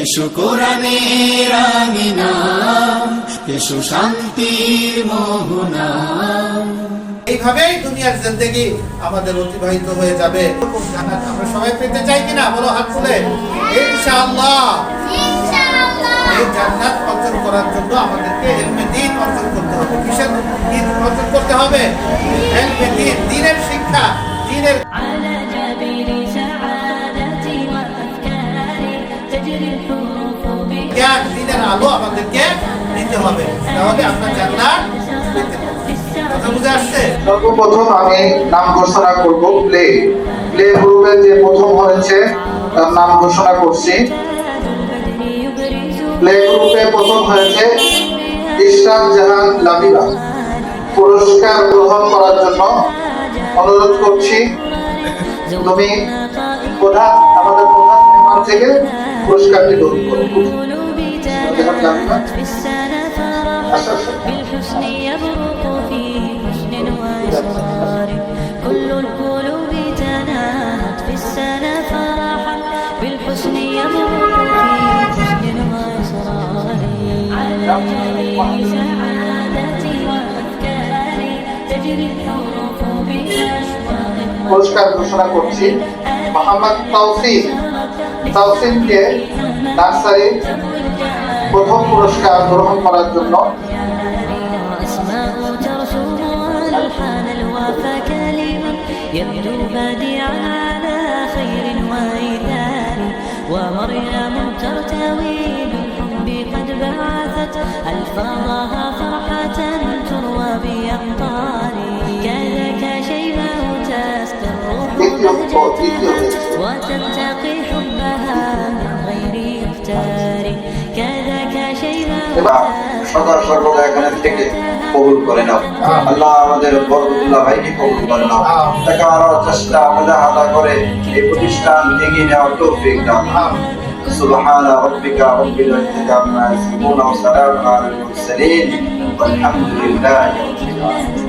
এসো কোরআনের আমিনা এসো শান্তির মোহনা। এইভাবেই দুনিয়ার জিন্দগি আমাদের অতিবাহিত হয়ে যাবে। জান্নাত আমরা সবাই পেতে চাই কিনা? বলো হাত তুলে। ইনশাআল্লাহ। এই জান্নাত অর্জন করার জন্য আমাদেরকে এলমে দিন অর্জন করতে হবে। কিসের দিন অর্জন করতে হবে। এলমে দিন দিনের শিক্ষা দিনের জ্ঞান দিনের আলো আমাদেরকে নিতে হবে। তাহলে আমরা জান্নাত সর্বপ্রথম আমি নাম ঘোষণা করব, প্লে। প্লে গ্রুপের যে প্রথম হয়েছে, তার নাম ঘোষণা করছি। প্লে গ্রুপে প্রথম হয়েছে ইশরাক জাহান লাবিবা। পুরস্কার গ্রহণ করার জন্য অনুরোধ করছি। তুমি প্রধান, আমাদের প্রধান থেকে পুরস্কারটি গ্রহণ করো قلوبي تنهت في السنة فرحا بالحسن يبرق في حسن وإصرار كل القلوب تنهت في السنة فرحا بالحسن يبرق في حسن وإصرار على جميع سعادتي وأفكاري تجري الحروف بأشواق পুরস্কার ঘোষণা করছি মোহাম্মদ তাওসিফ তাওসিফকে নার্সারি প্রথম পুরস্কার গ্রহণ করার জন্য وأسماء ترسم ألحان الوفا كلمة يبدو بديعا على خير وإيثار ومريم ترتوي بالحب قد بعثت ألفاظها فرحة تروى بأمطار كذاك شيبه تستر بهجة وتنتقي حبها من غير اختار كذاك شيبه এবার সদা সর্বদা এখানে থেকে কবুল করে নাও আল্লাহ আমাদের বরকতুল্লাহ ভাইকে কবুল করে নাও তাকে আরো চেষ্টা আমাদের হাতা করে এই প্রতিষ্ঠান এগিয়ে নেওয়ার তৌফিক দাও سبحان ربك رب العزة عما يصفون وسلام على المرسلين والحمد لله رب العالمين